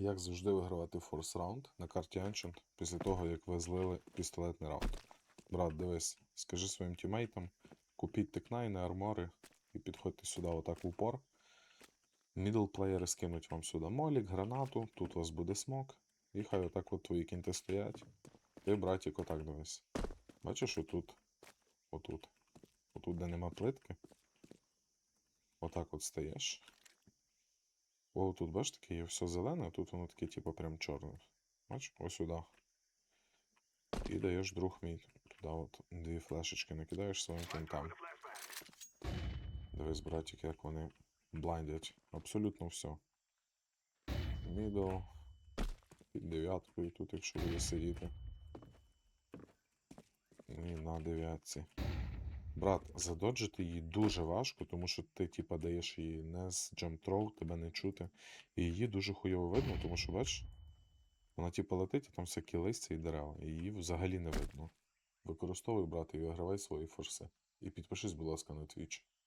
Як завжди вигравати форс раунд на карті Ancient після того, як ви злили пістолетний раунд. Брат, дивись, скажи своїм тімейтам, купіть текнайни, армори і підходьте сюди отак в упор. Мідл плеєри скинуть вам сюди молік, гранату, тут у вас буде смок. І хай отак от твої кінти стоять. Ти, братік, отак дивись. Бачиш отут? Отут. Отут, де нема плитки. Отак от стаєш. О, тут бачиш таке є все зелене, а тут воно таке, типу, прям чорне. Бачиш, ось сюди. І даєш друг мій. Туди от дві флешечки накидаєш своїм кінтам. Дивись, братик, як вони блайндять. Абсолютно все. Мідл. Під дев'яткою тут, якщо буде сидіти. І на дев'ятці. Брат, задоджити її дуже важко, тому що ти, типа, даєш її не з джамтроу, тебе не чути. І її дуже хуйово видно, тому що, бачиш, вона типа летить, а там всякі листя і дерева. І її взагалі не видно. Використовуй, брат, і вигравай свої форси. І підпишись, будь ласка, на Twitch.